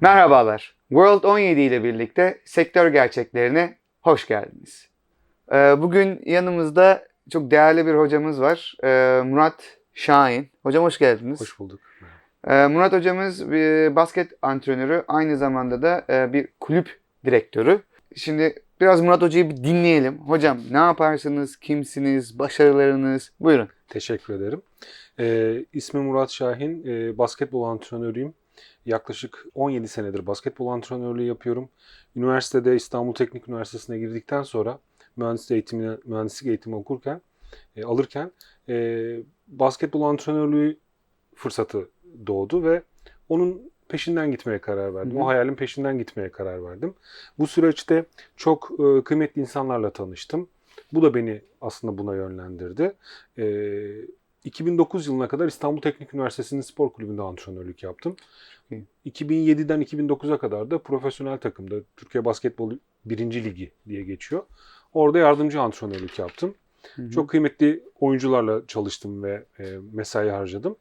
Merhabalar. World 17 ile birlikte sektör gerçeklerine hoş geldiniz. Ee, Bugün yanımızda çok değerli bir hocamız var. Ee, Murat Şahin. Hocam hoş geldiniz. Hoş bulduk. Ee, Murat hocamız bir basket antrenörü, aynı zamanda da e, bir kulüp direktörü. Şimdi biraz Murat hocayı bir dinleyelim. Hocam ne yaparsınız, kimsiniz, başarılarınız? Buyurun. Teşekkür ederim. Ee, ismim Murat Şahin. Ee, basketbol antrenörüyüm. Yaklaşık 17 senedir basketbol antrenörlüğü yapıyorum. Üniversitede İstanbul Teknik Üniversitesi'ne girdikten sonra mühendislik eğitimine, mühendislik eğitimi okurken, e, alırken e, basketbol antrenörlüğü fırsatı doğdu ve onun peşinden gitmeye karar verdim. Hı hı. O hayalin peşinden gitmeye karar verdim. Bu süreçte çok e, kıymetli insanlarla tanıştım. Bu da beni aslında buna yönlendirdi. Ee, 2009 yılına kadar İstanbul Teknik Üniversitesi'nin spor kulübünde antrenörlük yaptım. iyi. 2007'den 2009'a kadar da profesyonel takımda Türkiye Basketbol 1. Ligi diye geçiyor. Orada yardımcı antrenörlük yaptım. Hı hı. Çok kıymetli oyuncularla çalıştım ve e, mesai harcadım.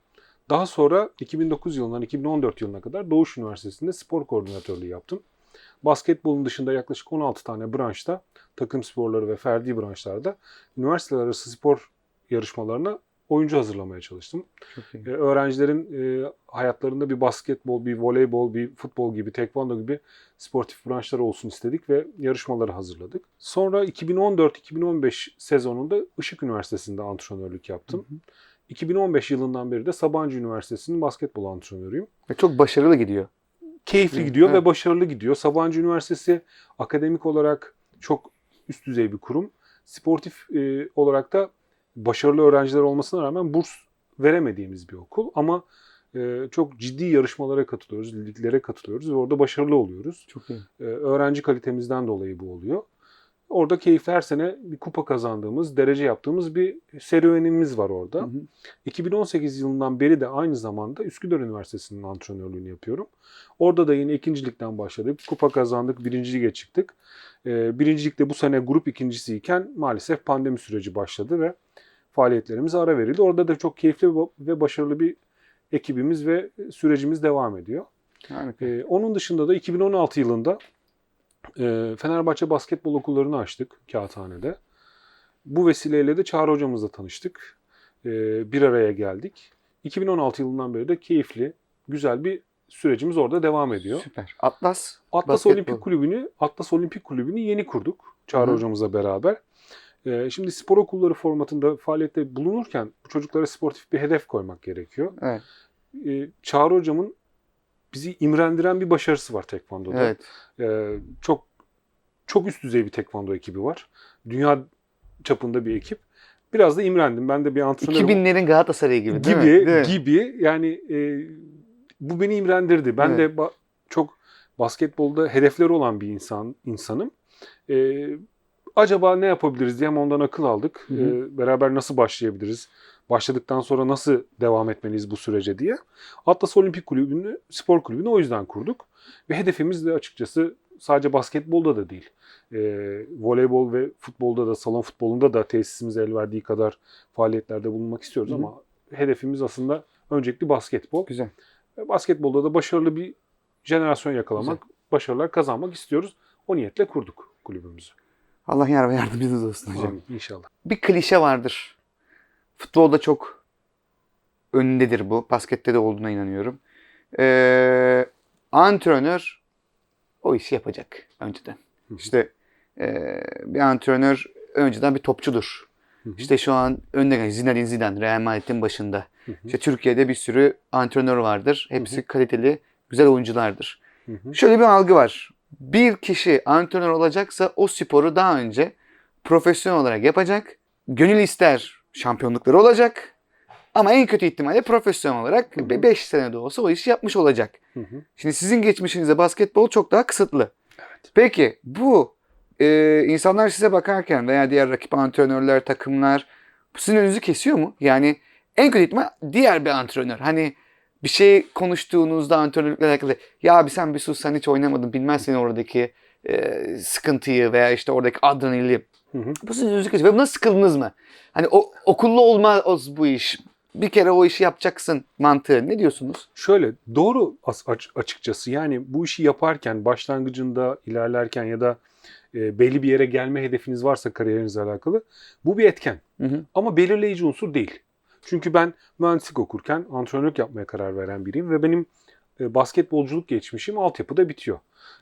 Daha sonra 2009 yılından 2014 yılına kadar Doğuş Üniversitesi'nde spor koordinatörlüğü yaptım. Basketbolun dışında yaklaşık 16 tane branşta, takım sporları ve ferdi branşlarda üniversiteler arası spor yarışmalarına oyuncu hazırlamaya çalıştım. Çok iyi. E, öğrencilerin e, hayatlarında bir basketbol, bir voleybol, bir futbol gibi, tekvando gibi sportif branşlar olsun istedik ve yarışmaları hazırladık. Sonra 2014-2015 sezonunda Işık Üniversitesi'nde antrenörlük yaptım. 2015 yılından beri de Sabancı Üniversitesi'nin basketbol antrenörüyüm. Ve çok başarılı gidiyor. Keyifli gidiyor evet. ve başarılı gidiyor. Sabancı Üniversitesi akademik olarak çok üst düzey bir kurum. Sportif e, olarak da başarılı öğrenciler olmasına rağmen burs veremediğimiz bir okul. Ama e, çok ciddi yarışmalara katılıyoruz, liglere katılıyoruz ve orada başarılı oluyoruz. Çok iyi. E, öğrenci kalitemizden dolayı bu oluyor. Orada keyifli her sene bir kupa kazandığımız, derece yaptığımız bir serüvenimiz var orada. Hı hı. 2018 yılından beri de aynı zamanda Üsküdar Üniversitesi'nin antrenörlüğünü yapıyorum. Orada da yine ikincilikten başladık. Kupa kazandık, birinci lige çıktık. Ee, birincilikte bu sene grup ikincisiyken maalesef pandemi süreci başladı ve faaliyetlerimiz ara verildi. Orada da çok keyifli ve başarılı bir ekibimiz ve sürecimiz devam ediyor. Harika. Ee, onun dışında da 2016 yılında e, Fenerbahçe basketbol okullarını açtık Kağıthane'de. Bu vesileyle de Çağrı hocamızla tanıştık. Ee, bir araya geldik. 2016 yılından beri de keyifli, güzel bir sürecimiz orada devam ediyor. Süper. Atlas. Atlas basketbol. Olimpik Kulübü'nü Atlas Olimpik Kulübü'nü yeni kurduk Çağrı hı. hocamızla beraber. Ee, şimdi spor okulları formatında faaliyette bulunurken bu çocuklara sportif bir hedef koymak gerekiyor. Evet. Ee, Çağrı hocamın bizi imrendiren bir başarısı var tekvandoda. Evet. Ee, çok çok üst düzey bir tekvando ekibi var. Dünya çapında bir ekip. Biraz da imrendim. Ben de bir antrenörüm 2000'lerin Galatasaray gibi değil gibi mi? Değil gibi yani e, bu beni imrendirdi. Ben Evet. de ba- çok basketbolda hedefleri olan bir insan insanım. E, acaba ne yapabiliriz diye hem ondan akıl aldık. Hı hı. E, beraber nasıl başlayabiliriz? Başladıktan sonra nasıl devam etmeliyiz bu sürece diye. Atlas Olimpik Kulübü'nü, spor kulübünü o yüzden kurduk. Ve hedefimiz de açıkçası sadece basketbolda da değil. E, voleybol ve futbolda da, salon futbolunda da tesisimiz el verdiği kadar faaliyetlerde bulunmak istiyoruz Hı hı. ama hedefimiz aslında öncelikli basketbol. Güzel. Ve Basketbolda da başarılı bir jenerasyon yakalamak, başarılar kazanmak istiyoruz. O niyetle kurduk kulübümüzü. Allah yar ve yardımcınız olsun hocam. Amin, İnşallah. Bir klişe vardır. Futbolda çok önündedir bu. Baskette de olduğuna inanıyorum. Ee, antrenör o işi yapacak önceden. Hı hı. İşte ee, bir antrenör önceden bir topçudur. Hı. İşte şu an önde gelen Zinedine Zidane Real Madrid'in başında. İşte Türkiye'de bir sürü antrenör vardır. Hepsi kaliteli, güzel oyunculardır. Şöyle bir algı var. Bir kişi antrenör olacaksa o sporu daha önce profesyonel olarak yapacak. Gönül ister şampiyonlukları olacak. Ama en kötü ihtimalle profesyonel olarak Hı hı. 5 sene de olsa o işi yapmış olacak. Hı hı. Şimdi sizin geçmişinizde basketbol çok daha kısıtlı. Peki bu e, insanlar size bakarken veya diğer rakip antrenörler, takımlar sizin önünüzü kesiyor mu? Yani en kötü ihtimal diğer bir antrenör. Hani bir şey konuştuğunuzda antrenörlükle alakalı ya abi sen bir sus sen hiç oynamadın bilmezsin oradaki e, sıkıntıyı veya işte oradaki adrenalini. Bu sizin kesiyor. Ve buna sıkıldınız mı? Hani o, okullu olmaz bu iş. bir kere o işi yapacaksın mantığı. Ne diyorsunuz? Şöyle doğru aç- açıkçası yani bu işi yaparken başlangıcında ilerlerken ya da e, belli bir yere gelme hedefiniz varsa kariyerinizle alakalı bu bir etken Hı hı. ama belirleyici unsur değil. Çünkü ben mühendislik okurken antrenörlük yapmaya karar veren biriyim ve benim e, basketbolculuk geçmişim altyapıda bitiyor.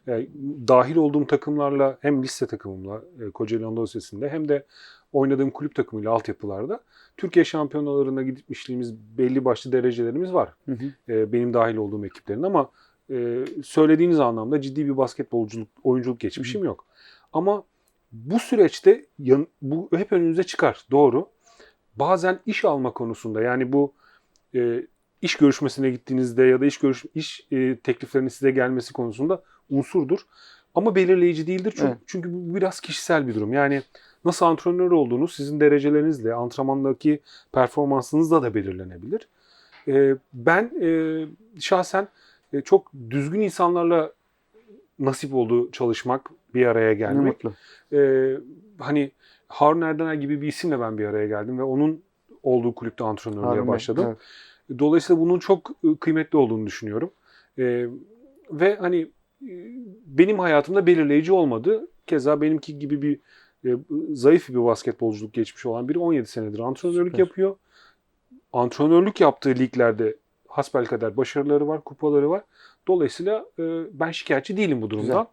Yani dahil olduğum takımlarla hem lise takımımla e, Kocaeli Anadolu Lisesi'nde hem de oynadığım kulüp takımıyla altyapılarda Türkiye şampiyonalarına gitmişliğimiz belli başlı derecelerimiz var Hı hı. e, benim dahil olduğum ekiplerin ama e, söylediğiniz anlamda ciddi bir basketbolculuk, oyunculuk geçmişim yok. Ama bu süreçte bu hep önünüze çıkar. Doğru. Bazen iş alma konusunda yani bu e, iş görüşmesine gittiğinizde ya da iş görüş iş e, tekliflerinin size gelmesi konusunda unsurdur. Ama belirleyici değildir çünkü, Evet. çünkü bu biraz kişisel bir durum. Yani nasıl antrenör olduğunuz sizin derecelerinizle, antrenmandaki performansınızla da belirlenebilir. E, ben e, şahsen e, çok düzgün insanlarla nasip oldu çalışmak, bir araya Ne gelmek. mutlu. Ee, hani Harun Erdener gibi bir isimle ben bir araya geldim ve onun olduğu kulüpte antrenörlüğe Harun başladım. evet. Dolayısıyla bunun çok e, kıymetli olduğunu düşünüyorum. Ee, ve hani e, benim hayatımda belirleyici olmadı. Keza benimki gibi bir e, zayıf bir basketbolculuk geçmiş olan biri 17 senedir antrenörlük Süper. yapıyor. Antrenörlük yaptığı liglerde hasbelkader başarıları var, kupaları var. Dolayısıyla e, ben şikayetçi değilim bu durumdan. Güzel.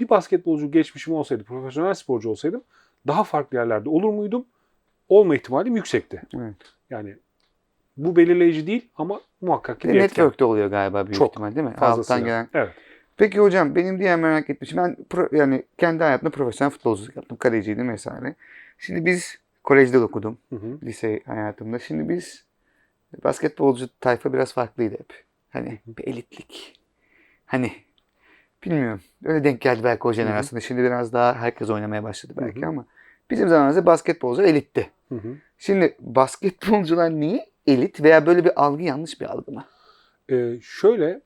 Bir basketbolcu geçmişim olsaydı, profesyonel sporcu olsaydım daha farklı yerlerde olur muydum? Olma ihtimalim yüksekti. Evet. Yani bu belirleyici değil ama muhakkak ki Bir bir de etken. network'te oluyor galiba büyük Çok. ihtimal değil mi? Fazlasıyla. Alttan gelen. Evet. Peki hocam benim diğer merak ettiğim şey ben pro- yani kendi hayatımda profesyonel futbolculuk yaptım. Kaleciydim vesaire. Şimdi biz kolejde de okudum. Hı hı. lise hayatımda. Şimdi biz basketbolcu tayfa biraz farklıydı hep. Hani bir elitlik. Hani bilmiyorum. Öyle denk geldi belki o jenerasyonda. Şimdi biraz daha herkes oynamaya başladı belki Hı hı. ama bizim zamanımızda basketbolcular elitti. Hı hı. Şimdi basketbolcular niye elit veya böyle bir algı yanlış bir algı mı? Ee, şöyle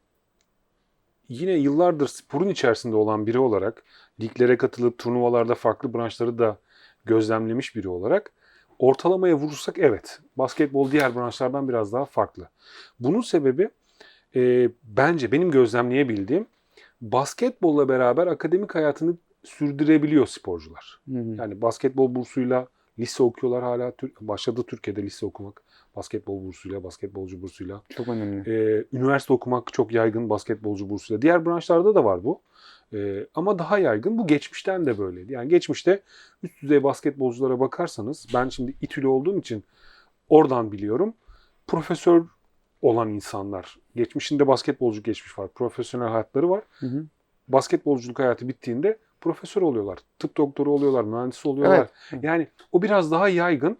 yine yıllardır sporun içerisinde olan biri olarak liglere katılıp turnuvalarda farklı branşları da gözlemlemiş biri olarak ortalamaya vurursak evet basketbol diğer branşlardan biraz daha farklı. Bunun sebebi e, bence benim gözlemleyebildiğim basketbolla beraber akademik hayatını sürdürebiliyor sporcular. Hı hı. Yani basketbol bursuyla lise okuyorlar hala. Başladı Türkiye'de lise okumak. Basketbol bursuyla, basketbolcu bursuyla. Çok önemli. Ee, üniversite okumak çok yaygın basketbolcu bursuyla. Diğer branşlarda da var bu. Ee, ama daha yaygın. Bu geçmişten de böyleydi. Yani geçmişte üst düzey basketbolculara bakarsanız ben şimdi İTÜ'lü olduğum için oradan biliyorum. Profesör olan insanlar. Geçmişinde basketbolcu geçmiş var. Profesyonel hayatları var. Hı hı. Basketbolculuk hayatı bittiğinde profesör oluyorlar. Tıp doktoru oluyorlar. Mühendis oluyorlar. Evet. Yani o biraz daha yaygın.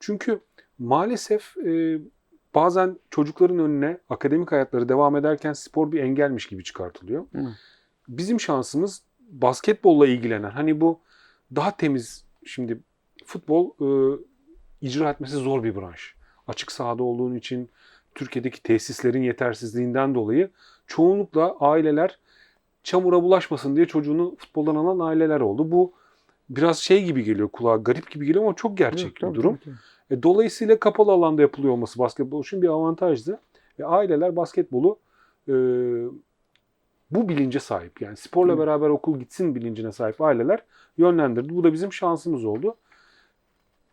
Çünkü maalesef e, bazen çocukların önüne akademik hayatları devam ederken spor bir engelmiş gibi çıkartılıyor. Hı. Bizim şansımız basketbolla ilgilenen hani bu daha temiz şimdi futbol e, icra etmesi zor bir branş. Açık sahada olduğun için Türkiye'deki tesislerin yetersizliğinden dolayı çoğunlukla aileler çamura bulaşmasın diye çocuğunu futboldan alan aileler oldu. Bu biraz şey gibi geliyor kulağa garip gibi geliyor ama çok gerçek Evet, bir tabii, durum. tabii, E, dolayısıyla kapalı alanda yapılıyor olması basketbol için bir avantajdı. Ve aileler basketbolu e, bu bilince sahip. Yani sporla Hı. beraber okul gitsin bilincine sahip aileler yönlendirdi. Bu da bizim şansımız oldu.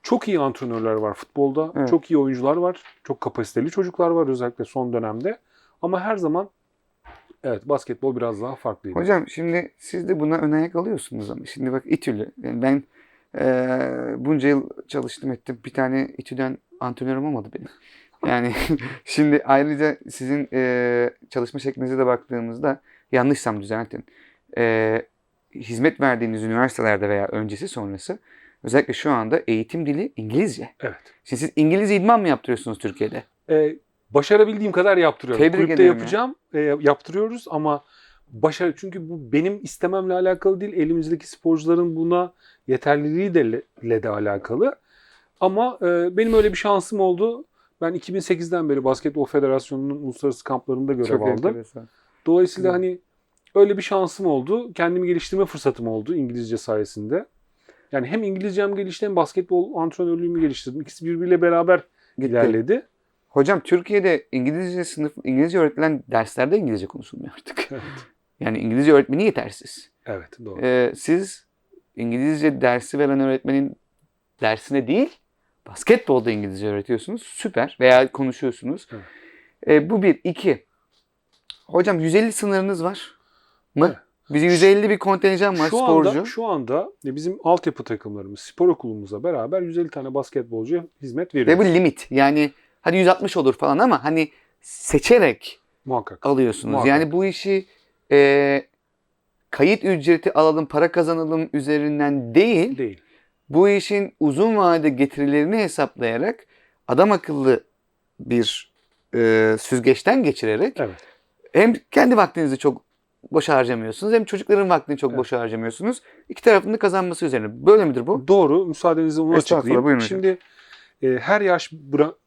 Çok iyi antrenörler var futbolda. Evet. Çok iyi oyuncular var. Çok kapasiteli çocuklar var özellikle son dönemde. Ama her zaman evet basketbol biraz daha farklıydı. Hocam şimdi siz de buna ön ayak alıyorsunuz ama şimdi bak İTÜ'lü. Yani ben eee, bunca yıl çalıştım ettim. Bir tane İTÜ'den antrenörüm olmadı benim. Yani şimdi ayrıca sizin eee, çalışma şeklinize de baktığımızda yanlışsam düzeltin. Eee, hizmet verdiğiniz üniversitelerde veya öncesi sonrası özellikle şu anda eğitim dili İngilizce. Evet. Şimdi siz İngilizce idman mı yaptırıyorsunuz Türkiye'de? Ee, başarabildiğim kadar yaptırıyorum. Tebrik Kulüpte ederim ya. yapacağım, e, yaptırıyoruz ama başarı çünkü bu benim istememle alakalı değil. Elimizdeki sporcuların buna yeterliliği de le- ile de alakalı. Ama e, benim öyle bir şansım oldu. Ben 2008'den beri Basketbol Federasyonu'nun uluslararası kamplarında görev aldım. enteresan. Dolayısıyla Güzel. hani öyle bir şansım oldu. Kendimi geliştirme fırsatım oldu İngilizce sayesinde. Yani hem İngilizcem gelişti hem basketbol antrenörlüğümü geliştirdim. İkisi birbiriyle beraber Gitti. ilerledi. Hocam Türkiye'de İngilizce sınıf, İngilizce öğretilen derslerde İngilizce konuşulmuyor artık. Evet. Yani İngilizce öğretmeni yetersiz. Evet doğru. Ee, siz İngilizce dersi veren öğretmenin dersine değil, basketbolda İngilizce öğretiyorsunuz. Süper. Veya konuşuyorsunuz. Evet. Ee, bu bir. iki. Hocam 150 sınırınız var mı? Evet. Bizi 150 bir kontenjan var şu sporcu. anda şu anda e, bizim altyapı takımlarımız, spor okulumuzla beraber 150 tane basketbolcuya hizmet Ve veriyoruz. bu limit. Yani hadi 160 olur falan ama hani seçerek Muhakkak. alıyorsunuz. Muhakkak. Yani bu işi e, kayıt ücreti alalım, para kazanalım üzerinden değil, Değil. bu işin uzun vade getirilerini hesaplayarak adam akıllı bir e, süzgeçten geçirerek Evet. hem kendi vaktinizi çok boşa harcamıyorsunuz hem çocukların vaktini çok Evet. boşa harcamıyorsunuz. İki tarafın da kazanması üzerine. Böyle midir bu? Doğru. Müsaadenizle onu açıklayayım. Şimdi e, her yaş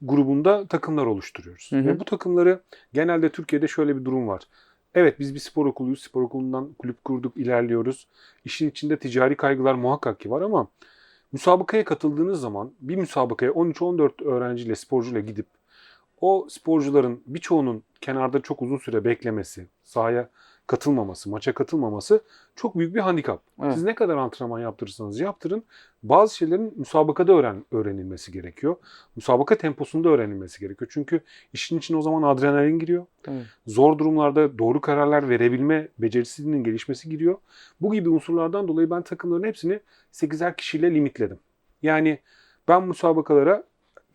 grubunda takımlar oluşturuyoruz. Hı hı. Ve bu takımları genelde Türkiye'de şöyle bir durum var. Evet biz bir spor okuluyuz. Spor okulundan kulüp kurduk, ilerliyoruz. İşin içinde ticari kaygılar muhakkak ki var ama müsabakaya katıldığınız zaman bir müsabakaya 13-14 öğrenciyle, sporcuyla gidip o sporcuların birçoğunun kenarda çok uzun süre beklemesi, sahaya katılmaması, maça katılmaması çok büyük bir handikap. Evet. Siz ne kadar antrenman yaptırırsanız yaptırın bazı şeylerin müsabakada öğren, öğrenilmesi gerekiyor. Müsabaka temposunda öğrenilmesi gerekiyor. Çünkü işin içine o zaman adrenalin giriyor. Evet. Zor durumlarda doğru kararlar verebilme becerisinin gelişmesi giriyor. Bu gibi unsurlardan dolayı ben takımların hepsini 8'er kişiyle limitledim. Yani ben müsabakalara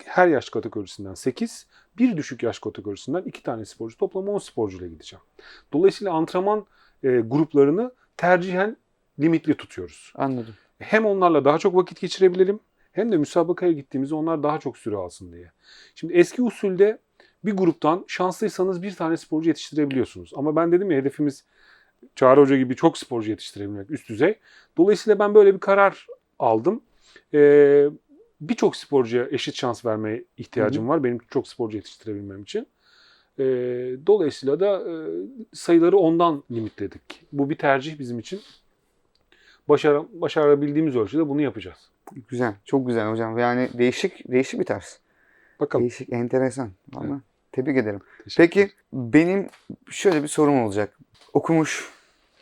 her yaş kategorisinden 8, bir düşük yaş kategorisinden 2 tane sporcu, toplam 10 sporcuyla gideceğim. Dolayısıyla antrenman e, gruplarını tercihen limitli tutuyoruz. Anladım. Hem onlarla daha çok vakit geçirebilelim hem de müsabakaya gittiğimizde onlar daha çok süre alsın diye. Şimdi eski usulde bir gruptan şanslıysanız bir tane sporcu yetiştirebiliyorsunuz. Ama ben dedim ya hedefimiz Çağrı Hoca gibi çok sporcu yetiştirebilmek üst düzey. Dolayısıyla ben böyle bir karar aldım. Ee, Birçok sporcuya eşit şans vermeye ihtiyacım var benim çok sporcu yetiştirebilmem için. Ee, dolayısıyla da e, sayıları ondan limitledik. Bu bir tercih bizim için. Başara, başarabildiğimiz ölçüde bunu yapacağız. Güzel. Çok güzel hocam. Yani değişik değişik bir tarz. Bakalım. Değişik, enteresan. Vallahi Evet. tebrik ederim. Peki benim şöyle bir sorum olacak. Okumuş,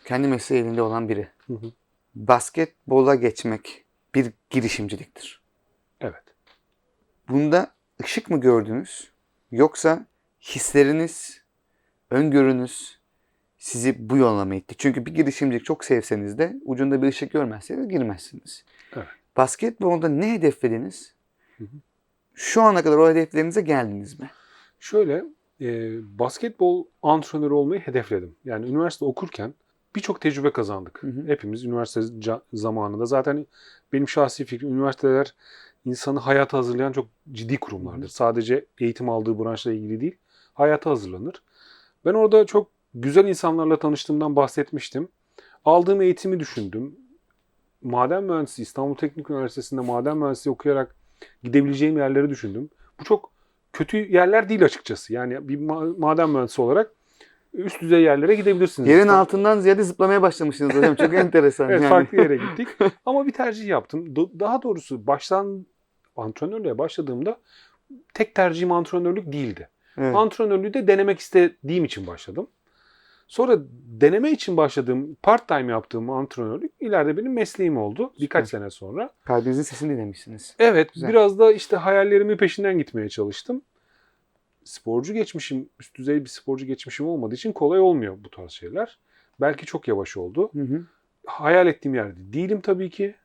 kendi mesleği elinde olan biri. Hı hı. Basketbola geçmek bir girişimciliktir. Bunda ışık mı gördünüz? Yoksa hisleriniz, öngörünüz sizi bu yola mı itti? Çünkü bir girişimcilik çok sevseniz de ucunda bir ışık görmezseniz girmezsiniz. Evet. Basketbolda ne hedeflediniz? Hı hı. Şu ana kadar o hedeflerinize geldiniz mi? Şöyle, e, basketbol antrenörü olmayı hedefledim. Yani üniversite okurken birçok tecrübe kazandık. Hı hı. Hepimiz üniversite zamanında. Zaten benim şahsi fikrim üniversiteler insanı hayata hazırlayan çok ciddi kurumlardır. Sadece eğitim aldığı branşla ilgili değil, hayata hazırlanır. Ben orada çok güzel insanlarla tanıştığımdan bahsetmiştim. Aldığım eğitimi düşündüm. Maden mühendisi, İstanbul Teknik Üniversitesi'nde maden mühendisliği okuyarak gidebileceğim yerleri düşündüm. Bu çok kötü yerler değil açıkçası. Yani bir ma- maden mühendisi olarak üst düzey yerlere gidebilirsiniz. Yerin İstanbul- altından ziyade zıplamaya başlamışsınız hocam. Çok enteresan. Evet yani. farklı yere gittik. Ama bir tercih yaptım. Daha doğrusu baştan antrenörlüğe başladığımda tek tercihim antrenörlük değildi. Evet. Antrenörlüğü de denemek istediğim için başladım. Sonra deneme için başladığım, part time yaptığım antrenörlük ileride benim mesleğim oldu. Birkaç Süper. sene sonra. Kalbinizin sesini dinlemişsiniz. Evet, Güzel. biraz da işte hayallerimin peşinden gitmeye çalıştım. Sporcu geçmişim, üst düzey bir sporcu geçmişim olmadığı için kolay olmuyor bu tarz şeyler. Belki çok yavaş oldu. Hı hı. Hayal ettiğim yerde değilim tabii ki.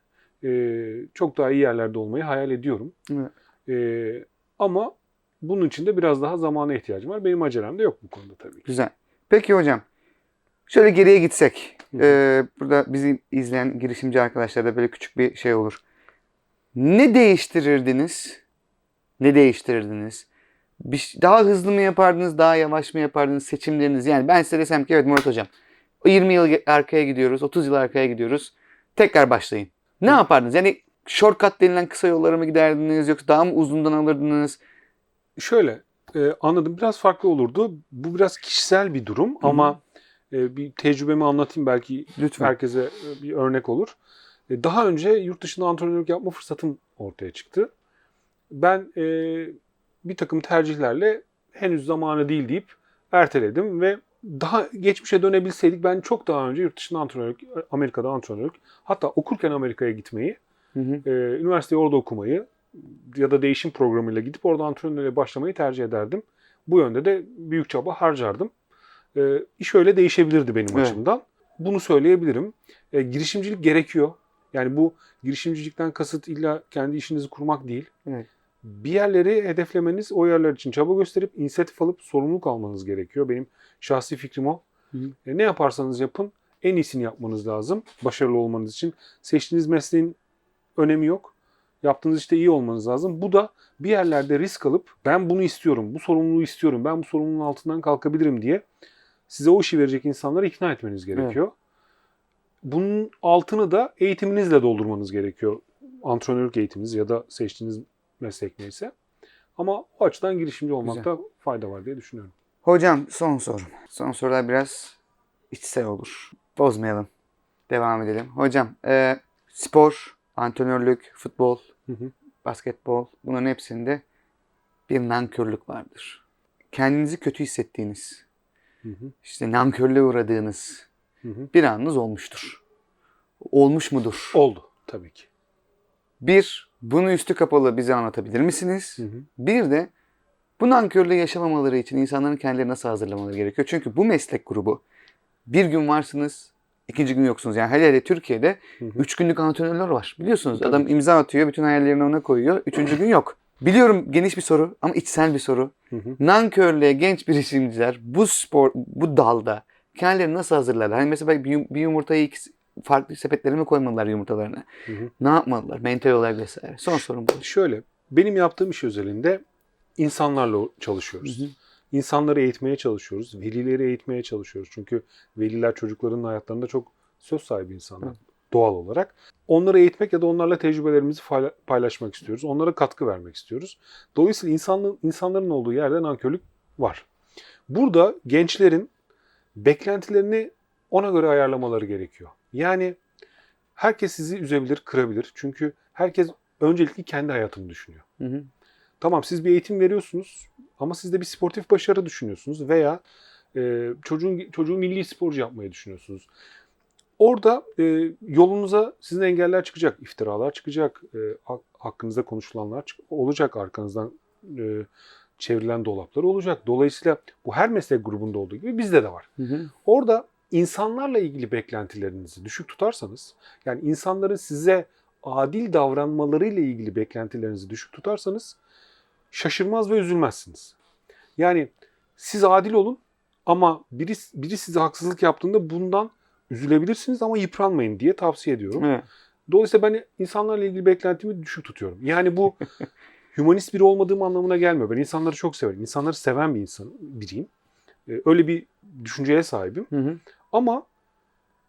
Ee, çok daha iyi yerlerde olmayı hayal ediyorum. Evet. Ee, ama bunun için de biraz daha zamana ihtiyacım var. Benim acelem de yok bu konuda tabii ki. Güzel. Peki hocam. Şöyle geriye gitsek. Hı. Ee, burada bizi izleyen girişimci arkadaşlara böyle küçük bir şey olur. Ne değiştirirdiniz? Ne değiştirirdiniz? Bir, daha hızlı mı yapardınız, daha yavaş mı yapardınız seçimleriniz? Yani ben size desem ki evet Murat hocam. O 20 yıl arkaya gidiyoruz, 30 yıl arkaya gidiyoruz. Tekrar başlayın. Ne yapardınız? Yani shortcut denilen kısa yollara mı giderdiniz yoksa daha mı uzundan alırdınız? Şöyle e, anladım biraz farklı olurdu. Bu biraz kişisel bir durum ama e, bir tecrübemi anlatayım belki Lütfen. herkese e, bir örnek olur. E, Daha önce yurt dışında antrenörlük yapma fırsatım ortaya çıktı. Ben e, bir takım tercihlerle henüz zamanı değil deyip erteledim ve daha geçmişe dönebilseydik ben çok daha önce yurt dışında antrenörlük, Amerika'da antrenörlük, hatta okurken Amerika'ya gitmeyi, Hı hı. e, üniversiteyi orada okumayı ya da değişim programıyla gidip orada antrenörlüğe başlamayı tercih ederdim. Bu yönde de büyük çaba harcardım. E, iş öyle değişebilirdi benim Evet. açımdan. Bunu söyleyebilirim. E, girişimcilik gerekiyor. Yani bu girişimcilikten kasıt illa kendi işinizi kurmak değil. Evet. Bir yerleri hedeflemeniz, o yerler için çaba gösterip inisiyatif alıp sorumluluk almanız gerekiyor. Benim şahsi fikrim o. Hı. E, ne yaparsanız yapın en iyisini yapmanız lazım başarılı olmanız için. Seçtiğiniz mesleğin önemi yok. Yaptığınız işte iyi olmanız lazım. Bu da bir yerlerde risk alıp ben bunu istiyorum, bu sorumluluğu istiyorum, ben bu sorumluluğun altından kalkabilirim diye size o işi verecek insanları ikna etmeniz gerekiyor. Bunun altını da eğitiminizle doldurmanız gerekiyor. Antrenörlük eğitiminiz ya da seçtiğiniz meslek neyse. Ama o açıdan girişimci olmakta fayda var diye düşünüyorum. Hocam son sorum. Son sorular biraz içsel olur. Bozmayalım. Devam edelim. Hocam e, spor, antrenörlük, futbol, Hı hı. basketbol bunların hepsinde bir nankörlük vardır. Kendinizi kötü hissettiğiniz, Hı hı. işte nankörlüğe uğradığınız Hı hı. bir anınız olmuştur. Olmuş mudur? Oldu tabii ki. Bir, bunu üstü kapalı bize anlatabilir misiniz? Hı hı. Bir de bu nankörlüğü yaşamamaları için insanların kendileri nasıl hazırlamaları gerekiyor? Çünkü bu meslek grubu bir gün varsınız, ikinci gün yoksunuz. Yani hele hele Türkiye'de Hı hı. üç günlük antrenörler var. Biliyorsunuz Tabii adam imza atıyor, bütün hayallerini ona koyuyor. Üçüncü gün yok. Biliyorum geniş bir soru ama içsel bir soru. Hı hı. Nankörlüğe genç girişimciler bu spor, bu dalda kendilerini nasıl hazırlarlar? Hani mesela bir, bir yumurtayı iki farklı sepetlere mi koymalılar yumurtalarını? Hı hı. Ne yapmalılar? Mental olarak vesaire. Son sorum bu. Şöyle, benim yaptığım iş özelinde insanlarla çalışıyoruz. Hı hı. İnsanları eğitmeye çalışıyoruz. Velileri eğitmeye çalışıyoruz. Çünkü veliler çocukların hayatlarında çok söz sahibi insanlar Evet. doğal olarak. Onları eğitmek ya da onlarla tecrübelerimizi payla- paylaşmak istiyoruz. Onlara katkı vermek istiyoruz. Dolayısıyla insanlığın, insanların olduğu yerde nankörlük var. Burada gençlerin beklentilerini ona göre ayarlamaları gerekiyor. Yani herkes sizi üzebilir, kırabilir. Çünkü herkes öncelikle kendi hayatını düşünüyor. Hı hı. Tamam siz bir eğitim veriyorsunuz ama siz de bir sportif başarı düşünüyorsunuz veya e, çocuğun çocuğu milli sporcu yapmayı düşünüyorsunuz. Orada e, yolunuza sizin engeller çıkacak, iftiralar çıkacak, e, hak- hakkınızda konuşulanlar çık- olacak, arkanızdan e, çevrilen dolaplar olacak. Dolayısıyla bu her meslek grubunda olduğu gibi bizde de var. Hı hı. Orada insanlarla ilgili beklentilerinizi düşük tutarsanız, yani insanların size adil davranmalarıyla ilgili beklentilerinizi düşük tutarsanız şaşırmaz ve üzülmezsiniz. Yani siz adil olun ama biri, biri size haksızlık yaptığında bundan üzülebilirsiniz ama yıpranmayın diye tavsiye ediyorum. Evet. Dolayısıyla ben insanlarla ilgili beklentimi düşük tutuyorum. Yani bu hümanist biri olmadığım anlamına gelmiyor. Ben insanları çok severim. İnsanları seven bir insan biriyim. Ee, Öyle bir düşünceye sahibim. Hı hı. Ama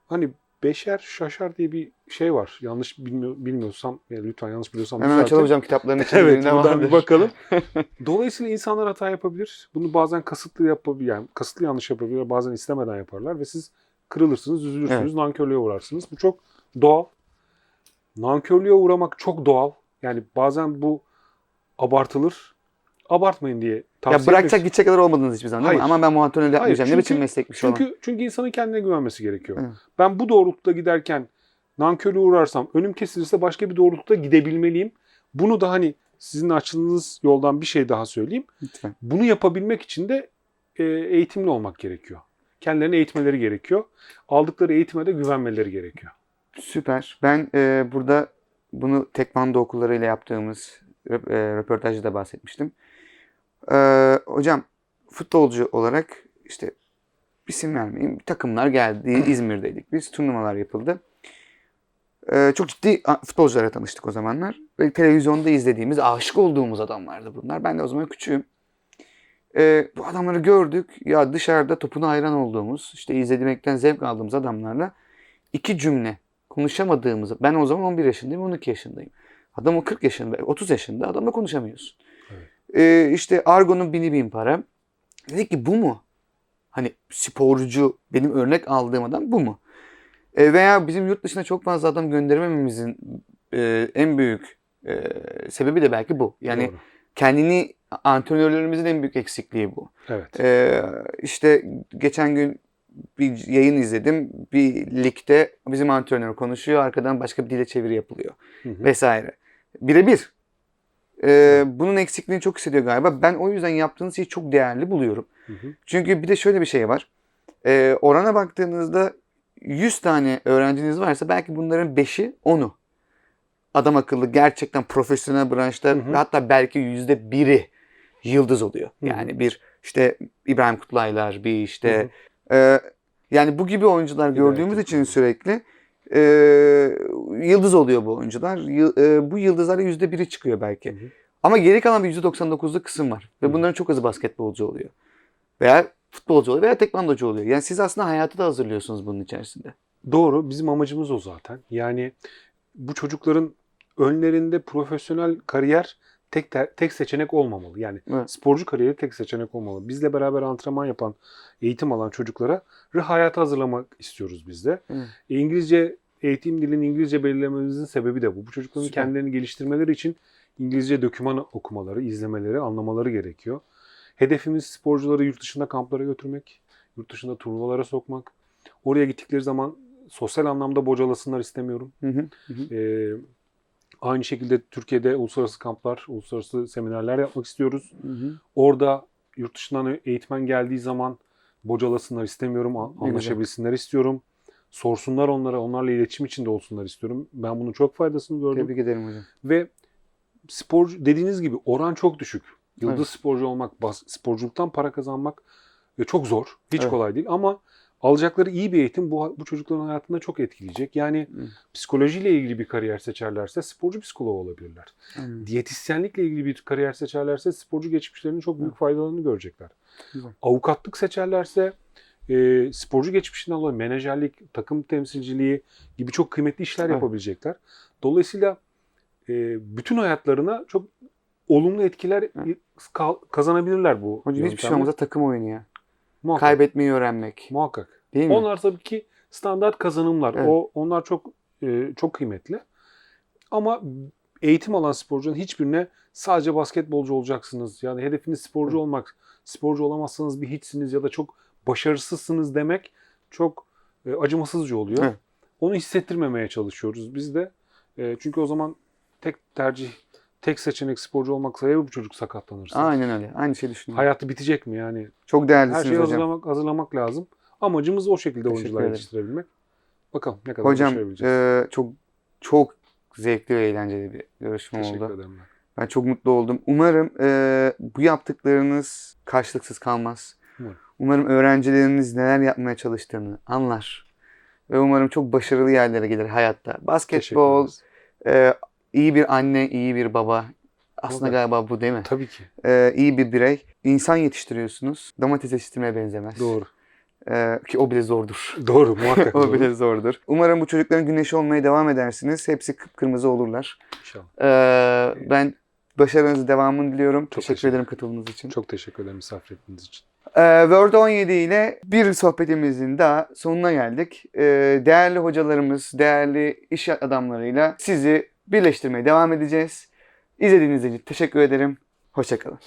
hani beşer şaşar diye bir şey var. Yanlış bilmiyor, bilmiyorsam ya lütfen yanlış biliyorsam Hemen açalım hocam kitapların içinde. Evet buradan vardır. bir bakalım. Dolayısıyla insanlar hata yapabilir. Bunu bazen kasıtlı yapabilir. Yani kasıtlı yanlış yapabilir. Bazen istemeden yaparlar ve siz kırılırsınız, üzülürsünüz, Evet. nankörlüğe uğrarsınız. Bu çok doğal. Nankörlüğe uğramak çok doğal. Yani bazen bu abartılır. Abartmayın diye tavsiye Ya bırakacak gidecek kadar olmadınız hiçbir zaman değil mi? Ama ben antrenörlük yapmayacağım. ne çünkü- biçim meslekmiş. Çünkü çünkü insanın kendine güvenmesi gerekiyor. Evet. Ben bu doğrultuda giderken nankörlüğe uğrarsam önüm kesilirse başka bir doğrultuda gidebilmeliyim. Bunu da hani sizin açtığınız yoldan bir şey daha söyleyeyim. Lütfen. Bunu yapabilmek için de e, eğitimli olmak gerekiyor. Kendilerini eğitmeleri gerekiyor. Aldıkları eğitime de güvenmeleri gerekiyor. Süper. Ben e, burada bunu tekvando okullarıyla yaptığımız e, röportajda da bahsetmiştim. E, hocam futbolcu olarak işte isim vermeyeyim. Takımlar geldi. İzmir'deydik biz. Turnuvalar yapıldı. E, çok ciddi futbolculara tanıştık o zamanlar. Ve televizyonda izlediğimiz, aşık olduğumuz adamlardı bunlar. Ben de o zaman küçüğüm. E, bu adamları gördük. Ya dışarıda topuna hayran olduğumuz, işte izlemekten zevk aldığımız adamlarla iki cümle konuşamadığımızı ben o zaman 11 yaşındayım 12 yaşındayım. Adam o 40 yaşında 30 yaşında adamla konuşamıyorsun. Ee, işte Argo'nun bini bin para. Dedik ki bu mu? Hani sporcu benim örnek aldığım adam bu mu? Ee, veya bizim yurt dışına çok fazla adam göndermememizin e, en büyük e, sebebi de belki bu. Yani Doğru. kendini antrenörlerimizin en büyük eksikliği bu. Evet. Ee, işte geçen gün bir yayın izledim. Bir ligde bizim antrenör konuşuyor. Arkadan başka bir dile çeviri yapılıyor. Hı hı. Vesaire. Birebir. Ee, bunun eksikliğini çok hissediyor galiba. Ben o yüzden yaptığınız şeyi çok değerli buluyorum. Hı hı. Çünkü bir de şöyle bir şey var. Ee, orana baktığınızda 100 tane öğrenciniz varsa belki bunların 5'i 10'u adam akıllı gerçekten profesyonel branşta Hı hı. hatta belki yüzde biri yıldız oluyor. Hı hı. Yani bir işte İbrahim Kutlaylar, bir işte e, yani bu gibi oyuncular gördüğümüz için Kutlaylar. sürekli e, yıldız oluyor bu oyuncular. Yı- e, bu yıldızlara yüzde biri çıkıyor belki. Hı hı. Ama geri kalan bir yüzde 99'luk kısım var. Ve bunların çok azı basketbolcu oluyor. Veya futbolcu oluyor veya tekvandocu oluyor. Yani siz aslında hayatı da hazırlıyorsunuz bunun içerisinde. Doğru. Bizim amacımız o zaten. Yani bu çocukların önlerinde profesyonel kariyer tek ter- tek seçenek olmamalı. Yani Evet. sporcu kariyeri tek seçenek olmalı. Bizle beraber antrenman yapan, eğitim alan çocuklara hayata hazırlamak istiyoruz biz de. Evet. İngilizce eğitim dilini İngilizce belirlememizin sebebi de bu. Bu çocukların Süper. kendilerini geliştirmeleri için İngilizce doküman okumaları, izlemeleri, anlamaları gerekiyor. Hedefimiz sporcuları yurt dışında kamplara götürmek, yurt dışında turnuvalara sokmak. Oraya gittikleri zaman sosyal anlamda bocalasınlar istemiyorum. Hı hı. Ee, aynı şekilde Türkiye'de uluslararası kamplar, uluslararası seminerler yapmak istiyoruz. Hı hı. Orada yurt dışından eğitmen geldiği zaman bocalasınlar istemiyorum, anlaşabilsinler istiyorum. Sorsunlar onlara, onlarla iletişim içinde olsunlar istiyorum. Ben bunun çok faydasını gördüm. Tebrik ederim hocam. Ve sporcu dediğiniz gibi oran çok düşük. Yıldız Evet. sporcu olmak, sporculuktan para kazanmak e, çok zor. Hiç Evet. kolay değil ama alacakları iyi bir eğitim bu, bu çocukların hayatında çok etkileyecek. Yani Hı. psikolojiyle ilgili bir kariyer seçerlerse sporcu psikoloğu olabilirler. Hı. Diyetisyenlikle ilgili bir kariyer seçerlerse sporcu geçmişlerinin çok büyük faydalarını görecekler. Güzel. Avukatlık seçerlerse e, sporcu geçmişinden dolayı menajerlik, takım temsilciliği gibi çok kıymetli işler Evet. yapabilecekler. Dolayısıyla e, bütün hayatlarına çok olumlu etkiler ka- kazanabilirler bu Hocam hiçbir şey olmazsa takım oyunu ya. Muhakkak. Kaybetmeyi öğrenmek. Muhakkak. Değil mi? Onlar tabii ki standart kazanımlar. Evet. O onlar çok e, çok kıymetli. Ama eğitim alan sporcunun hiçbirine sadece basketbolcu olacaksınız. Yani hedefiniz sporcu Evet. olmak. Sporcu olamazsanız bir hiçsiniz ya da çok başarısızsınız demek çok e, acımasızca oluyor. Evet. Onu hissettirmemeye çalışıyoruz biz de. E, çünkü o zaman tek tercih, tek seçenek sporcu olmaksa ya bu çocuk sakatlanırsa. Aynen öyle. Aynı şey düşünüyorum. Hayatı bitecek mi yani? Çok Her değerlisiniz şeyi hocam. hazırlamak, hazırlamak lazım. Amacımız o şekilde Teşekkür oyuncular ederim. yetiştirebilmek. Bakalım ne kadar Hocam başarabileceğiz. e, çok çok zevkli ve eğlenceli bir görüşme Teşekkür oldu. ederim ben. Ben çok mutlu oldum. Umarım e, bu yaptıklarınız karşılıksız kalmaz. Umarım. Umarım öğrencileriniz neler yapmaya çalıştığını anlar. Ve umarım çok başarılı yerlere gelir hayatta. Teşekkür Basketbol, e, iyi bir anne, iyi bir baba. Aslında Evet. galiba bu değil mi? Tabii ki. E, iyi bir birey. İnsan yetiştiriyorsunuz. Domates yetiştirmeye benzemez. Doğru. E, ki o bile zordur. Doğru. Muhakkak o doğru. bile zordur. Umarım bu çocukların güneşi olmaya devam edersiniz. Hepsi kıpkırmızı olurlar. İnşallah. Ee, ben başarınızın devamını diliyorum. teşekkür, teşekkür ederim katıldığınız için. Çok teşekkür ederim misafir ettiğiniz için. Ee, Word 17 ile bir sohbetimizin daha sonuna geldik. Ee, değerli hocalarımız, değerli iş adamlarıyla sizi birleştirmeye devam edeceğiz. İzlediğiniz için teşekkür ederim. Hoşçakalın.